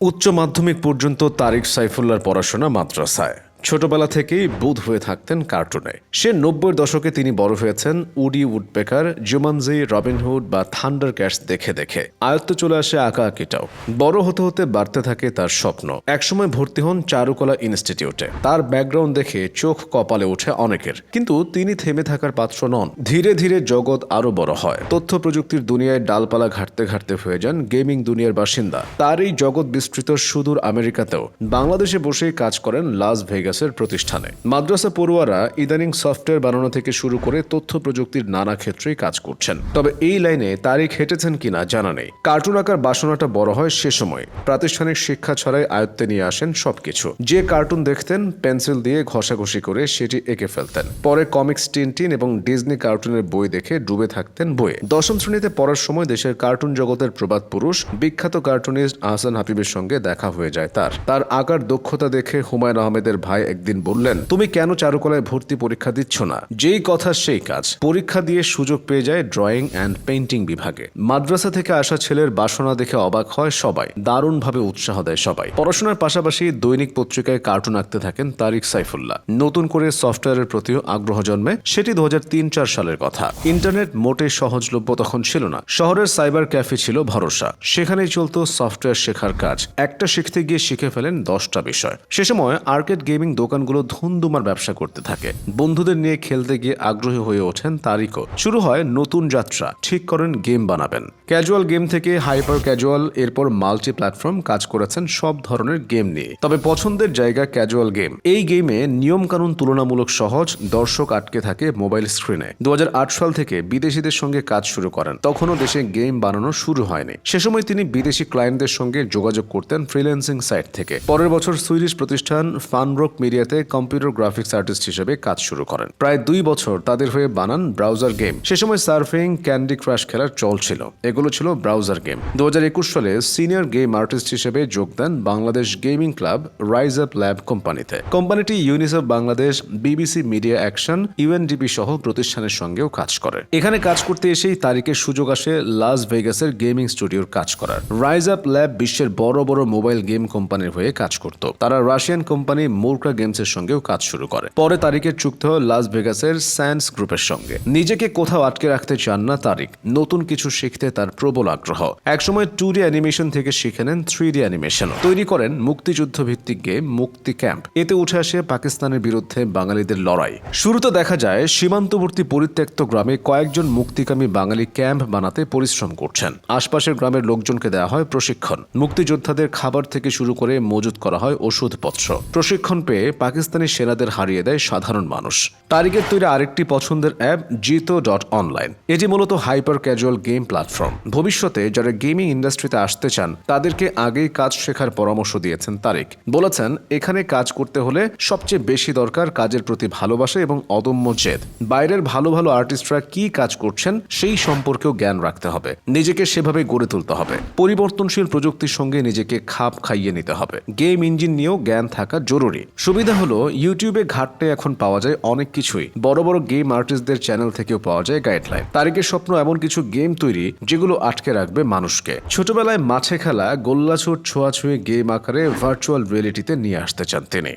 উচ্চ মাধ্যমিক পর্যন্ত তারিক সাইফুল্লার পড়াশোনা মাদ্রাসায়। ছোটবেলা থেকেই বুধ হয়ে থাকতেন কার্টুনে। সে নব্বই দশকে তিনি বড় হয়েছেন Woody Woodpecker, Jumanji, Robin Hood বা থান্ডার ক্যাটস দেখে দেখে। আয়ত্ত চলে আসে আঁকা আঁকিটাও। বড় হতে হতে বাড়তে থাকে তার স্বপ্ন। একসময় ভর্তি হন চারুকলা ইনস্টিটিউটে। তার ব্যাকগ্রাউন্ড দেখে চোখ কপালে ওঠে অনেকের। কিন্তু তিনি থেমে থাকার পাত্র নন। ধীরে ধীরে জগৎ আরও বড় হয়। তথ্য প্রযুক্তির দুনিয়ায় ডালপালা ঘাটতে ঘাটতে হয়ে যান গেমিং দুনিয়ার বাসিন্দা। তার এই জগৎ বিস্তৃত সুদূর আমেরিকাতেও। বাংলাদেশে বসেই কাজ করেন লাস ভেগাসের প্রতিষ্ঠানে। মাদ্রাসা পড়ুয়ারা ইদানিং সফটওয়্যার বানানো থেকে শুরু করে তথ্য প্রযুক্তির নানা ক্ষেত্রেই কাজ করছেন। তবে এই লাইনে তারিখ হেঁটেছেন কিনা জানা নেই। কার্টুন আঁকার বাসনাটা বড় হয় সে সময়। প্রাতিষ্ঠানিক শিক্ষা ছড়াই আয়ত্তে নিয়ে আসেন সবকিছু। যে কার্টুন দেখতেন, পেন্সিল দিয়ে ঘষাঘষি করে সেটি এঁকে ফেলতেন। পরে কমিক্স টিনটিন এবং ডিজনি কার্টুনের বই দেখে ডুবে থাকতেন বইয়ে। দশম শ্রেণীতে পড়ার সময় দেশের কার্টুন জগতের প্রবাদ পুরুষ, বিখ্যাত কার্টুনিস্ট আহসান হাবিবের সঙ্গে দেখা হয়ে যায় তার। তার আঁকার দক্ষতা দেখে হুমায়ুন আহমেদের ভাই একদিন বললেন, তুমি কেন চারুকলায় ভর্তি পরীক্ষা দিচ্ছ না? যেই কথা সেই কাজ। পরীক্ষা দিয়ে সুযোগ পেয়ে যায় ড্রয়িং অ্যান্ড পেন্টিং বিভাগে। মাদ্রাসা থেকে আসা ছেলের বাসনা দেখে অবাক হয় সবাই। দারুণভাবে উৎসাহ দেয় সবাই। পড়াশোনার পাশাপাশি দৈনিক পত্রিকায় কার্টুন আঁকতে থাকেন তারিক সাইফুল্লাহ। নতুন করে সফটওয়্যারের প্রতিও আগ্রহ জন্মে, সেটি দু চার সালের কথা। ইন্টারনেট মোটে সহজলভ্য তখন ছিল না। শহরের সাইবার ক্যাফে ছিল ভরসা। সেখানেই চলতো সফটওয়্যার শেখার কাজ। একটা শিখতে গিয়ে শিখে ফেলেন দশটা বিষয়। সে সময় আর্কেড গেমিং দোকানগুলো ধুমধুমার ব্যবসা করতে থাকে। বন্ধুদের নিয়ে খেলতে গিয়ে আগ্রহী হয়ে ওঠেন তারিকও শুরু হয় নতুন যাত্রা, ঠিক করেন গেম বানাবেন। ক্যাজুয়াল গেম থেকে হাইপার ক্যাজুয়াল, এরপর মাল্টি প্ল্যাটফর্ম কাজ করেছেন সব ধরনের গেম নিয়ে। তবে পছন্দের জায়গা ক্যাজুয়াল গেম। এই গেমে নিয়মকানুন তুলনামূলক সহজ, দর্শক আটকে থাকে মোবাইল স্ক্রিনে। দু হাজার আট সাল থেকে বিদেশিদের সঙ্গে কাজ শুরু করেন। তখনও দেশে গেম বানানো শুরু হয়নি। সে সময় তিনি বিদেশি ক্লায়েন্টদের সঙ্গে যোগাযোগ করতেন ফ্রিল্যান্সিং সাইট থেকে। পরের বছর সুইডিশ প্রতিষ্ঠান ফানরক মিডিয়াতে কম্পিউটার গ্রাফিক্স আর্টিস্ট হিসেবে কাজ শুরু করেন। প্রায় দুই বছর তাদের হয়ে বানান ব্রাউজার গেম। সে সময় সার্ফিং, ক্যান্ডি ক্রাশ খেলার চল ছিল। এগুলো ছিল ব্রাউজার গেম। দু সালে সিনিয়র গেম আর্টিস্ট হিসেবে যোগ দেন Bangladesh gaming club Rise Up Lab কোম্পানিতে। কোম্পানিটি UNICEF Bangladesh, BBC Media Action, UNDP সহ প্রতিষ্ঠানের সঙ্গেও কাজ করে। এখানে কাজ করতে এসেই তারিখের সুযোগ আসে লাস ভেগাসের গেমিং স্টুডিওর কাজ করার। রাইজ আপ ল্যাব বিশ্বের বড় বড় মোবাইল গেম কোম্পানির হয়ে কাজ করত। তারা রাশিয়ান কোম্পানি মোরকা গেমসের সঙ্গেও কাজ শুরু করে। পরে তারিখের চুক্তি হয় লাস ভেগাসের স্যান্স গ্রুপের সঙ্গে। নিজেকে কোথাও আটকে রাখতে চান না তারিক নতুন কিছু শিখতে তার প্রবল আগ্রহ। একসময় টু ডি অ্যানিমেশন থেকে শিখে নেন থ্রি ডি অ্যানিমেশন তৈরি করেন মুক্তিযুদ্ধ ভিত্তিক গেম মুক্তি ক্যাম্প। এতে উঠে আসে পাকিস্তানের বিরুদ্ধে বাঙালিদের লড়াই। শুরুতে দেখা যায়, সীমান্তবর্তী পরিত্যক্ত গ্রামে কয়েকজন মুক্তিকামী বাঙালি ক্যাম্প বানাতে পরিশ্রম করছেন। আশপাশের গ্রামের লোকজনকে দেওয়া হয় প্রশিক্ষণ। মুক্তিযোদ্ধাদের খাবার থেকে শুরু করে মজুত করা হয় ওষুধপত্র। প্রশিক্ষণ পেয়ে পাকিস্তানি সেনাদের হারিয়ে দেয় সাধারণ মানুষ। তারিখের তৈরি আরেকটি পছন্দের অ্যাপ, জিতো ডট অনলাইন। এটি মূলত হাইপার ক্যাজুয়াল গেম প্ল্যাটফর্ম। ভবিষ্যতে যারা গেমিং ইন্ডাস্ট্রিতে আসতে চান, তাদেরকে আগেই কাজ শেখার পরামর্শ দিয়েছেন তারিক বলেছেন, এখানে কাজ করতে হলে সবচেয়ে বেশি দরকার কাজের প্রতি ভালোবাসা এবং অদম্য জেদ। বাইরের ভালো ভালো আর্টিস্টরা কি কাজ করছেন, সেই সম্পর্কেও জ্ঞান রাখতে হবে। নিজেকে সেভাবে গড়ে তুলতে হবে। পরিবর্তনশীল প্রযুক্তির সঙ্গে নিজেকে খাপ খাইয়ে নিতে হবে। গেম ইঞ্জিন নিয়েও জ্ঞান থাকা জরুরি। সুবিধা হলো ইউটিউবে ঘাটতে এখন পাওয়া যায় অনেক কিছুই। বড় বড় গেম আর্টিস্টদের চ্যানেল থেকেও পাওয়া যায় গাইডলাইন তারিখের স্বপ্ন এমন কিছু গেম তৈরি, যেগুলো আটকে রাখবে মানুষকে। ছোটবেলায় মাছে খেলা, গোল্লাছুট, ছোঁয়াছুঁয়ে গেম আকারে ভার্চুয়াল রিয়েলিটিতে নিয়ে আসতে চান তিনি।